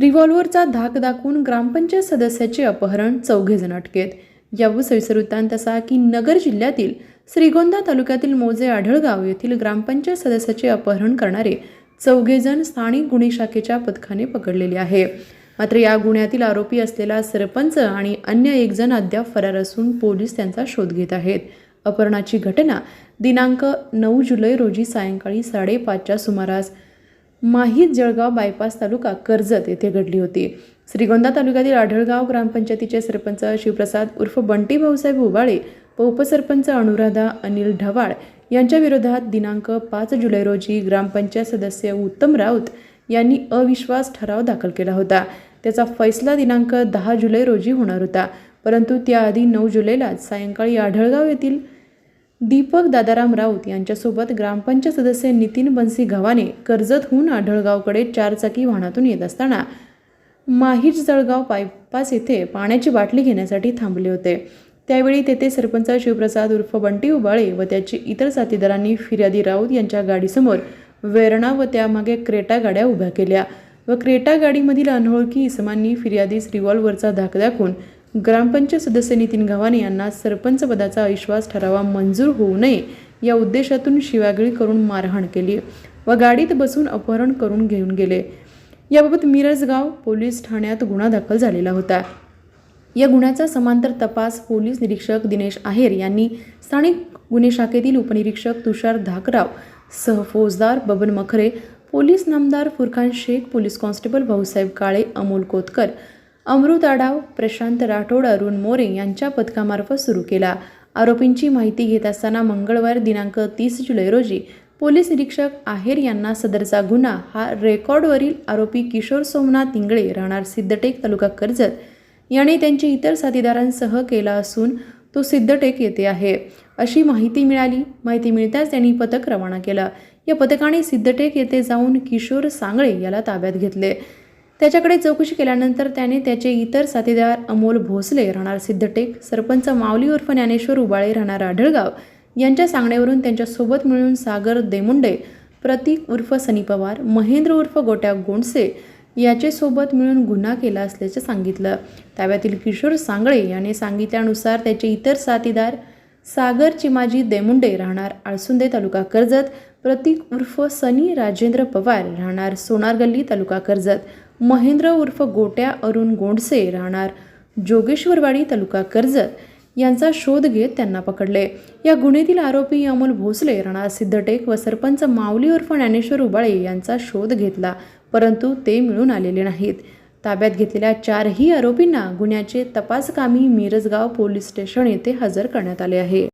रिव्हॉल्व्हरचा धाक दाखवून ग्रामपंचायत सदस्याचे अपहरण चौघेजण अटकेत. यावर वृत्तांत असा की नगर जिल्ह्यातील श्रीगोंदा तालुक्यातील मोजे आढळगाव येथील ग्रामपंचायत सदस्याचे अपहरण करणारे चौघेजण स्थानिक गुन्हे शाखेच्या पथकाने पकडलेले आहे. मात्र या गुन्ह्यातील आरोपी असलेला सरपंच आणि अन्य एक जण अद्याप फरार असून पोलीस त्यांचा शोध घेत आहेत. अपहरणाची घटना दिनांक नऊ जुलै रोजी सायंकाळी साडेपाचच्या सुमारास माहीत जळगाव बायपास तालुका कर्जत येथे घडली होती. श्रीगोंदा तालुक्यातील आढळगाव ग्रामपंचायतीचे सरपंच शिवप्रसाद उर्फ बंटी भाऊसाहेब उबाळे व उपसरपंच अनुराधा अनिल ढवाळ यांच्या विरोधात दिनांक पाच जुलै रोजी ग्रामपंचायत सदस्य उत्तम राऊत यांनी अविश्वास ठराव दाखल केला होता. त्याचा फैसला दिनांक दहा जुलै रोजी होणार होता. परंतु त्याआधी नऊ जुलैलाच सायंकाळी आढळगाव येथील दीपक दादाराम राऊत यांच्यासोबत ग्रामपंचायत सदस्य नितीन बनसी गव्हाणे कर्जतहून आढळगावकडे चारचाकी वाहनातून येत असताना माहीर जळगाव बायपास येथे पाण्याची बाटली घेण्यासाठी थांबले होते. त्यावेळी तेथे सरपंच शिवप्रसाद उर्फ बंटी उबाळे व त्याची इतर साथीदारांनी फिर्यादी राऊत यांच्या गाडीसमोर वेरणा व त्यामागे क्रेटा गाड्या उभ्या केल्या व क्रेटा गाडीमधील अनोळखी इसमांनी फिर्यादीस रिव्हॉल्व्हरचा धाक दाखवून ग्रामपंचायत सदस्य नितीन गव्हाणे यांना सरपंच पदाचा अविश्वास ठरावा मंजूर होऊ नये या उद्देशातून शिवागिळी करून मारहाण केली व गाडीत बसून अपहरण करून घेऊन गेले. याबाबत मिरजगाव पोलीस ठाण्यात गुन्हा दाखल झालेला होता. या गुन्ह्याचा समांतर तपास पोलीस निरीक्षक दिनेश आहेर यांनी स्थानिक गुन्हे शाखेतील उपनिरीक्षक तुषार धाकराव सह फौजदार बबन मखरे पोलीस नामदार फुरखान शेख पोलीस कॉन्स्टेबल भाऊसाहेब काळे अमोल कोतकर अमृत आढाव प्रशांत राठोड अरुण मोरे यांच्या पथकामार्फत सुरू केला. आरोपींची माहिती घेत असताना मंगळवार दिनांक तीस जुलै रोजी पोलीस निरीक्षक आहेर यांना सदरचा गुन्हा हा रेकॉर्डवरील आरोपी किशोर सोमनाथ इंगळे राहणार सिद्धटेक तालुका कर्जत याने त्यांच्या इतर साथीदारांसह केला असून तो सिद्धटेक येथे आहे. अशी माहिती मिळाली माहिती मिळताच त्यांनी पथक रवाना केलं. या पथकाने सिद्धटेक येथे जाऊन किशोर सांगळे याला ताब्यात घेतले. त्याच्याकडे चौकशी केल्यानंतर त्याने त्याचे इतर साथीदार अमोल भोसले राहणार सिद्धटेक सरपंच माऊली उर्फ ज्ञानेश्वर उबाळे राहणार आढळगाव यांच्या सांगण्यावरून त्यांच्यासोबत मिळून सागर देमुंडे प्रतीक उर्फ सनी पवार महेंद्र उर्फ गोट्या गोंडसे याचे सोबत मिळून गुन्हा केला असल्याचे सांगितलं. ताब्यातील किशोर सांगळे याने सांगितल्यानुसार त्याचे इतर साथीदार सागर चिमाजी देमुंडे राहणार आळसुंदे तालुका कर्जत प्रतीक उर्फ सनी राजेंद्र पवार राहणार सोनार गल्ली तालुका कर्जत. महेंद्र उर्फ गोट्या अरुण गोंडसे राहणार. जोगेश्वरवाडी तालुका कर्जत यांचा शोध घेत त्यांना पकडले. या गुन्ह्यातील आरोपी अमोल भोसले राणा सिद्धटेक व सरपंच माऊली उर्फ ज्ञानेश्वर उबाळे यांचा शोध घेतला परंतु ते मिळून आलेले नाहीत. ताब्यात घेतलेल्या चारही आरोपींना गुन्ह्याचे तपासकामी मिरजगाव पोलीस स्टेशन येथे हजर करण्यात आले आहे.